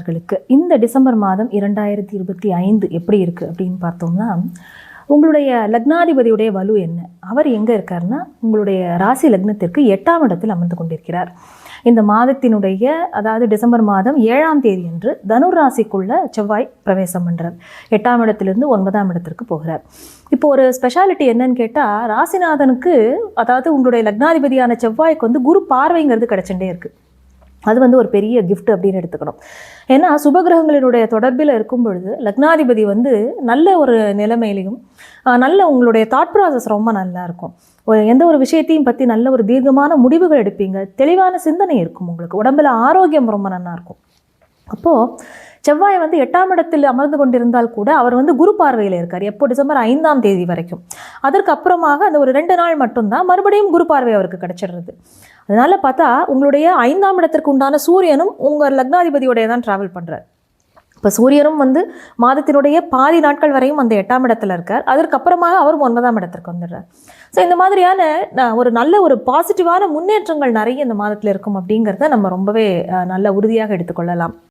நேயர்களுக்கு இந்த டிசம்பர் மாதம் இரண்டாயிரத்தி இருபத்தி ஐந்து எப்படி இருக்குது அப்படின்னு பார்த்தோம்னா உங்களுடைய லக்னாதிபதியுடைய வலு என்ன? அவர் எங்கே இருக்காருன்னா உங்களுடைய ராசி லக்னத்திற்கு எட்டாம் இடத்தில் அமர்ந்து கொண்டிருக்கிறார். இந்த மாதத்தினுடைய அதாவது டிசம்பர் மாதம் ஏழாம் தேதி என்று தனுர் ராசிக்குள்ள செவ்வாய் பிரவேசம் பண்ணுறார் எட்டாம் இடத்திலிருந்து ஒன்பதாம் இடத்திற்கு போகிறார். இப்போ ஒரு ஸ்பெஷாலிட்டி என்னன்னு கேட்டால் ராசிநாதனுக்கு அதாவது உங்களுடைய லக்னாதிபதியான செவ்வாய்க்கு வந்து குரு பார்வைங்கிறது கிடச்சுட்டே இருக்குது அது வந்து ஒரு பெரிய கிஃப்ட் அப்படின்னு எடுத்துக்கணும். ஏன்னா சுபகிரகங்களினுடைய தொடர்பில் இருக்கும் பொழுது லக்னாதிபதி வந்து நல்ல ஒரு நிலைமையிலையும் நல்ல உங்களுடைய தாட் ப்ராசஸ் ரொம்ப நல்லா இருக்கும். ஒரு எந்த ஒரு விஷயத்தையும் பற்றி நல்ல ஒரு தீர்க்கமான முடிவுகள் எடுப்பீங்க. தெளிவான சிந்தனை இருக்கும் உங்களுக்கு. உடம்புல ஆரோக்கியம் ரொம்ப நல்லா இருக்கும். அப்போது செவ்வாய் வந்து எட்டாம் இடத்தில் அமர்ந்து கொண்டிருந்தால் கூட அவர் வந்து குரு பார்வையில் இருக்கார். எப்போ? டிசம்பர் ஐந்தாம் தேதி வரைக்கும். அதற்கு அப்புறமாக அந்த ஒரு ரெண்டு நாள் மட்டும்தான் மறுபடியும் குரு பார்வை அவருக்கு கிடைச்சிடுறது. அதனால் பார்த்தா உங்களுடைய ஐந்தாம் இடத்திற்கு உண்டான சூரியனும் உங்கள் லக்னாதிபதியோடைய தான் ட்ராவல் பண்ணுறார் இப்போ சூரியனும் வந்து மாதத்தினுடைய பாதி நாட்கள் வரையும் அந்த எட்டாம் இடத்துல இருக்கார். அதற்கப்புறமாக அவரும் ஒன்பதாம் இடத்திற்கு வந்துடுறார். ஸோ இந்த மாதிரியான ஒரு நல்ல ஒரு பாசிட்டிவான முன்னேற்றங்கள் நிறைய இந்த மாதத்தில் இருக்கும் அப்படிங்கிறத நம்ம ரொம்பவே நல்ல உறுதியாக எடுத்துக்கொள்ளலாம்.